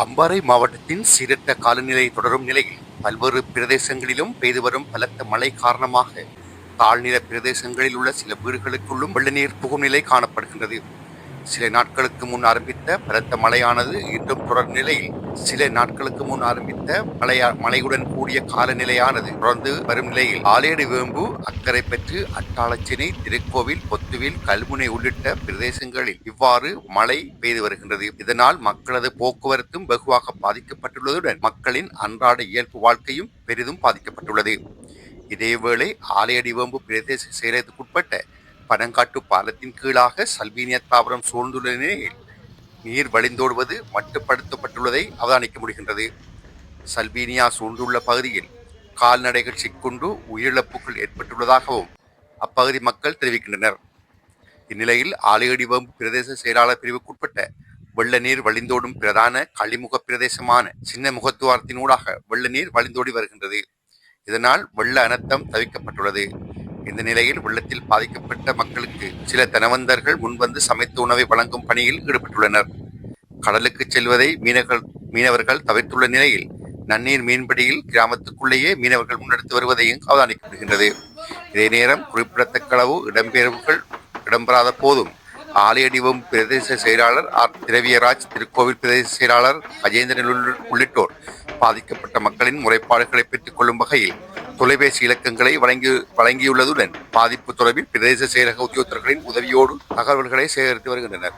அம்பாறை மாவட்டத்தின் சீரற்ற காலநிலை தொடரும் நிலையில் பல்வேறு பிரதேசங்களிலும் பெய்து வரும் பலத்த மழை காரணமாக தாழ்நில பிரதேசங்களில் உள்ள சில வீடுகளுக்குள்ளும் வெள்ளநீர் புகும் நிலை காணப்படுகின்றது. சில நாட்களுக்கு முன் ஆரம்பித்த பலத்த மழையானது இன்றும் தொடர் நிலையில் சில நாட்களுக்கு முன் ஆரம்பித்த மழையா மழையுடன் கூடிய காலநிலையானது. தொடர்ந்து வரும் நிலையில் ஆலேடு வேம்பு அக்கரை பெற்று அட்டாளச்சினை திருக்கோவில் பொத்துவில் கல்முனை உள்ளிட்ட பிரதேசங்களில் இவ்வாறு மழை பெய்து வருகின்றது. இதனால் மக்களது போக்குவரத்தும் வெகுவாக பாதிக்கப்பட்டுள்ளதுடன் மக்களின் அன்றாட இயல்பு வாழ்க்கையும் பெரிதும் பாதிக்கப்பட்டுள்ளது. இதேவேளை ஆலையடி வேம்பு பிரதேச செயலகத்துக்குட்பட்ட பனங்காட்டு பாலத்தின் கீழாக சல்வீனிய தாவரம் சூழ்ந்துள்ள நிலையில் நீர் வழிந்தோடுவது மட்டுப்படுத்தப்பட்டுள்ளதை அவதானிக்க முடிகின்றது. சல்பீனியா சூழ்ந்துள்ள பகுதியில் கால்நடைகள் சிக்குண்டு உயிரிழப்புகள் ஏற்பட்டுள்ளதாகவும் அப்பகுதி மக்கள் தெரிவிக்கின்றனர். இந்நிலையில் ஆலையடி பிரதேச செயலாளர் பிரிவுக்குட்பட்ட வெள்ள நீர் வழிந்தோடும் பிரதான களிமுக பிரதேசமான சின்ன முகத்துவாரத்தினூடாக வெள்ள நீர் வழிந்தோடி வருகின்றது. இதனால் வெள்ள அனர்த்தம் தவிக்கப்பட்டுள்ளது. இந்த நிலையில் வெள்ளத்தில் பாதிக்கப்பட்ட மக்களுக்கு சில தனவந்தர்கள் முன்வந்து சமைத்த உணவை வழங்கும் பணியில் ஈடுபட்டுள்ளனர். கடலுக்கு செல்வதை மீனவர்கள் மீனவர்கள் தவிர்த்துள்ள நிலையில் நன்னீர் மீன்பிடியில் கிராமத்துக்குள்ளேயே மீனவர்கள் முன்னெடுத்து வருவதையும் அவதானிக்கப்படுகின்றது. இதே நேரம் குறிப்பிடத்தக்க அளவு இடம்பெயர்வுகள் இடம்பெறாத போதும் ஆலையடிவம் பிரதேச செயலாளர் ஆர். திரவியராஜ் திருக்கோவில் பிரதேச செயலாளர் அஜேந்திரன் உள்ளிட்டோர் பாதிக்கப்பட்ட மக்களின் முறைப்பாடுகளை பெற்றுக் கொள்ளும் வகையில் தொலைபேசி இலக்கங்களை வழங்கி வழங்கியுள்ளதுடன் பாதிப்பு தொடர்பில் பிரதேச செயலக உத்தியோகத்தர்களின் உதவியோடு தகவல்களை சேகரித்து வருகின்றனர்.